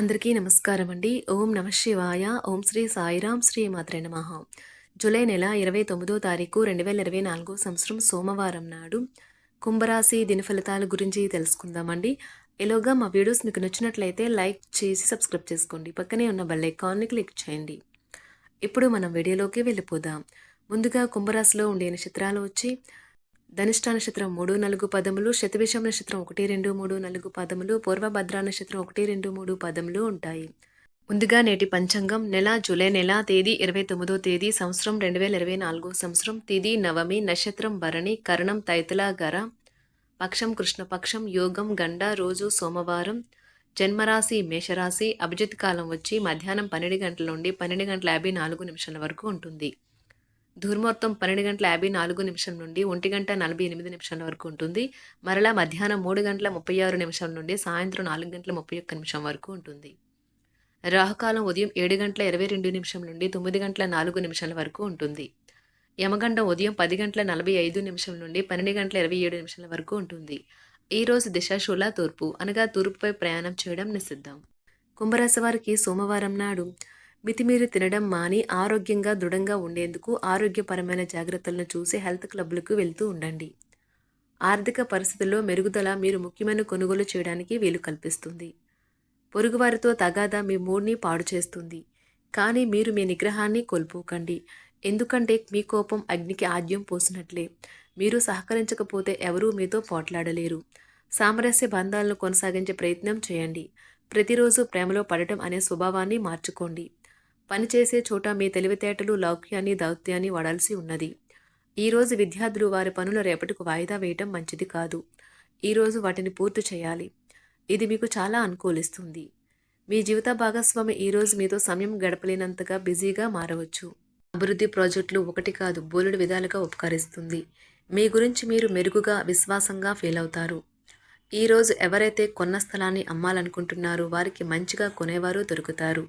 అందరికీ నమస్కారం అండి. ఓం నమ శివాయ. ఓం శ్రీ సాయిరాం శ్రీ మాత్రే నమ. జూలై నెల ఇరవై తొమ్మిదో తారీఖు రెండు వేల ఇరవై నాలుగో సంవత్సరం సోమవారం నాడు కుంభరాశి దిన ఫలితాల గురించి తెలుసుకుందామండి. ఎలాగా మా వీడియోస్ మీకు నచ్చినట్లయితే లైక్ చేసి సబ్స్క్రైబ్ చేసుకోండి. పక్కనే ఉన్న బెల్ ఐకాన్ని క్లిక్ చేయండి. ఇప్పుడు మనం వీడియోలోకి వెళ్ళిపోదాం. ముందుగా కుంభరాశిలో ఉండే నక్షత్రాలు వచ్చి ధనిష్ట నక్షత్రం మూడు నాలుగు పదములు శతవిషం నక్షత్రం ఒకటి రెండు మూడు నాలుగు పదములు పూర్వభద్ర నక్షత్రం ఒకటి రెండు మూడు పదములు ఉంటాయి. ముందుగా నేటి పంచాంగం నెల జూలై నెల తేదీ ఇరవై తొమ్మిదో తేదీ సంవత్సరం రెండు వేల ఇరవై నాలుగో సంవత్సరం తేదీ నవమి నక్షత్రం భరణి కరణం తైతుల గర పక్షం కృష్ణపక్షం యోగం గండ రోజు సోమవారం జన్మరాశి మేషరాశి అభిజిత్ కాలం వచ్చి మధ్యాహ్నం పన్నెండు గంటల నుండి పన్నెండు గంటల యాభై నాలుగు నిమిషాల వరకు ఉంటుంది. దుర్ముహూర్తం పన్నెండు గంటల యాభై నాలుగు నిమిషం నుండి ఒంటి గంట నలభై ఎనిమిది నిమిషాల వరకు ఉంటుంది. మరలా మధ్యాహ్నం మూడు గంటల ముప్పై ఆరు నిమిషం నుండి సాయంత్రం నాలుగు గంటల ముప్పై ఒక్క నిమిషం వరకు ఉంటుంది. రాహుకాలం ఉదయం ఏడు గంటల ఇరవై రెండు నిమిషం నుండి తొమ్మిది గంటల నాలుగు నిమిషాల వరకు ఉంటుంది. యమగండం ఉదయం పది గంటల నలభై ఐదు నిమిషం నుండి పన్నెండు గంటల ఇరవై ఏడు నిమిషాల వరకు ఉంటుంది. ఈ రోజు దిశశూల తూర్పు అనగా తూర్పుపై ప్రయాణం చేయడం నిషిద్ధం. కుంభరాశి వారికి సోమవారం నాడు మితిమీరి తినడం మాని ఆరోగ్యంగా దృఢంగా ఉండేందుకు ఆరోగ్యపరమైన జాగ్రత్తలను చూసి హెల్త్ క్లబ్లకు వెళ్తూ ఉండండి. ఆర్థిక పరిస్థితుల్లో మెరుగుదల మీరు ముఖ్యమైన కొనుగోలు చేయడానికి వీలు కల్పిస్తుంది. పొరుగువారితో తగాదా మీ మూడ్ని పాడు చేస్తుంది. కానీ మీరు మీ నిగ్రహాన్ని కోల్పోకండి. ఎందుకంటే మీ కోపం అగ్నికి ఆద్యం పోసినట్లే. మీరు సహకరించకపోతే ఎవరూ మీతో పోట్లాడలేరు. సామరస్య బంధాలను కొనసాగించే ప్రయత్నం చేయండి. ప్రతిరోజు ప్రేమలో పడటం అనే స్వభావాన్ని మార్చుకోండి. పనిచేసే చోట మీ తెలివితేటలు లౌక్యాన్ని దౌత్యాన్ని వాడాల్సి ఉన్నది. ఈరోజు విద్యార్థులు వారి పనులు రేపటికి వాయిదా వేయటం మంచిది కాదు. ఈరోజు వాటిని పూర్తి చేయాలి. ఇది మీకు చాలా అనుకూలిస్తుంది. మీ జీవిత భాగస్వామి ఈరోజు మీతో సమయం గడపలేనంతగా బిజీగా మారవచ్చు. అభివృద్ధి ప్రాజెక్టులు ఒకటి కాదు బోలెడు విధాలుగా ఉపకరిస్తుంది. మీ గురించి మీరు మెరుగుగా విశ్వాసంగా ఫీల్ అవుతారు. ఈరోజు ఎవరైతే కొన్న స్థలాన్ని అమ్మాలనుకుంటున్నారో వారికి మంచిగా కొనేవారు దొరుకుతారు.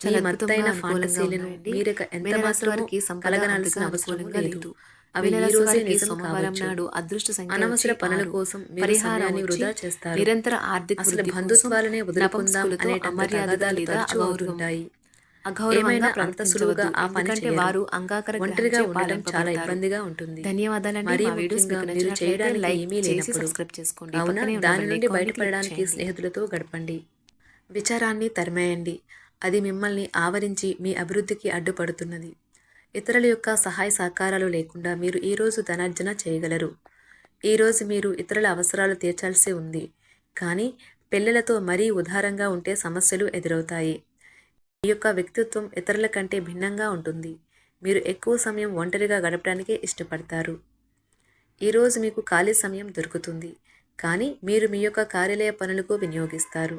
చాలా మత్తైన ఫాంటసీలను మీరిక ఎంత మీనరాశి మాత్రము వారికి సంపద కలగనాల్సిన ఆర్థిక అవసరం లేదు. అవి ఈ రోజే నిజం అదృష్ట సంఖ్య అనవసర పనుల. కోసం మీరు పరిహారం సమయాన్ని వచ్చి వృధా చేస్తారు నిరంతర ఆర్థిక అసలు బంధుత్వాలనే వదులుకుందాం తగాదాలు లేదా తరచుగా అగౌరవం ఉంటాయి అగౌరవంగా ఏమైనా అంత. సులువుగా ఆ పని. వారు అంగాకర ఒంటరిగా ఉండటం చాలా. ఇబ్బందిగా ఉంటుంది ధన్యవాదాలండి మరీ మా వీడియోస్ మీకు మీరు చేయడానికి లైక్ ఏమీ చేసి సబ్స్క్రైబ్ చేసుకోండి అవునా దాని నుండి బయటపడడానికి. స్నేహితులతో గడపండి విచారాన్ని తరిమేయండి అది మిమ్మల్ని ఆవరించి మీ అభివృద్ధికి అడ్డుపడుతున్నది. ఇతరుల యొక్క సహాయ సహకారాలు లేకుండా మీరు ఈరోజు ధనార్జన చేయగలరు. ఈరోజు మీరు ఇతరుల అవసరాలు తీర్చాల్సి ఉంది. కానీ పిల్లలతో మరీ ఉదారంగా ఉంటే సమస్యలు ఎదురవుతాయి. మీ యొక్క వ్యక్తిత్వం ఇతరుల కంటే భిన్నంగా ఉంటుంది. మీరు ఎక్కువ సమయం ఒంటరిగా గడపడానికే ఇష్టపడతారు. ఈరోజు మీకు ఖాళీ సమయం దొరుకుతుంది. కానీ మీరు మీ యొక్క కార్యాలయ పనులకు వినియోగిస్తారు.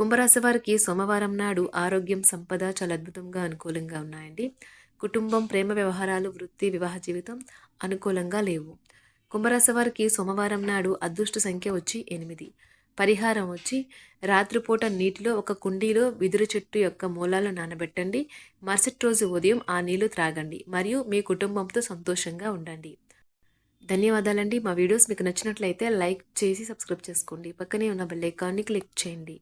కుంభరాశి వారికి సోమవారం నాడు ఆరోగ్యం సంపద చాలా అద్భుతంగా అనుకూలంగా ఉన్నాయండి. కుటుంబం ప్రేమ వ్యవహారాలు వృత్తి వివాహ జీవితం అనుకూలంగా లేవు. కుంభరాశి వారికి సోమవారం నాడు అదృష్ట సంఖ్య వచ్చి ఎనిమిది. పరిహారం వచ్చి రాత్రిపూట నీటిలో ఒక కుండీలో విదురు చెట్టు యొక్క మూలాలు నానబెట్టండి. మరుసటి రోజు ఉదయం ఆ నీళ్ళు త్రాగండి. మరియు మీ కుటుంబంతో సంతోషంగా ఉండండి. ధన్యవాదాలండి. మా వీడియోస్ మీకు నచ్చినట్లయితే లైక్ చేసి సబ్స్క్రైబ్ చేసుకోండి. పక్కనే ఉన్న బెల్ ఐకాన్ని క్లిక్ చేయండి.